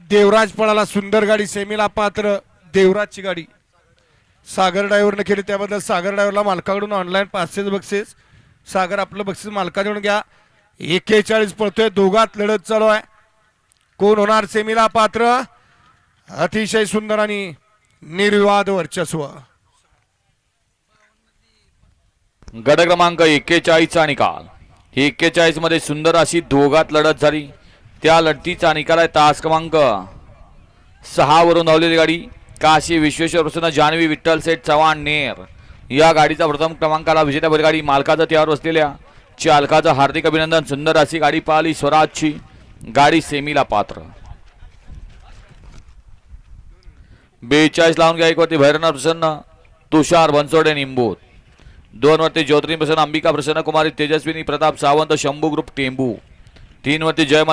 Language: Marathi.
देवराज पळाला सुंदर गाडी सेमीला पात्र देवराजची गाडी. सागर ड्रायव्हरने केली त्याबद्दल सागर ड्रायव्हरला मालकाकडून ऑनलाईन पाचशेच बक्षीस. सागर आपलं बक्षीस मालकाकडून घ्या. एक्केचाळीस पळतोय दोघात लढत चालू आहे. कोण होणार? सेमीला पात्र. अतिशय सुंदर आणि निर्विवाद वर्चस्व. गट क्रमांक एक्केचाळीसचा निकाल. ही एक्केचाळीसमध्ये सुंदर अशी दोघात लढत झाली. त्या लढतीचा निकाल आहे तास क्रमांक सहा वरून धावलेली गाडी. काशी विश्वेश्वर प्रसन्न जानवी विठ्ठल सेठ चव्हाण नेर. या गाडीचा प्रथम क्रमांकाला विजेता बैलगाडी मालकाचा त्यावर बसलेल्या चालकाचं हार्दिक अभिनंदन. सुंदर अशी गाडी पाहिली स्वराजची. गाडी सेमीला पात्र. बेचाळीस लावून घ्या. एक वरती भैरनाथ प्रसन्न तुषार बनसोडे निंबूत. दोन वरती ज्योतिर्लिंग प्रसन्न अंबिका प्रसन्न कुमारी तेजस्विनी प्रताप सावंत शंभू ग्रुप टेंबू. तीन वरती जय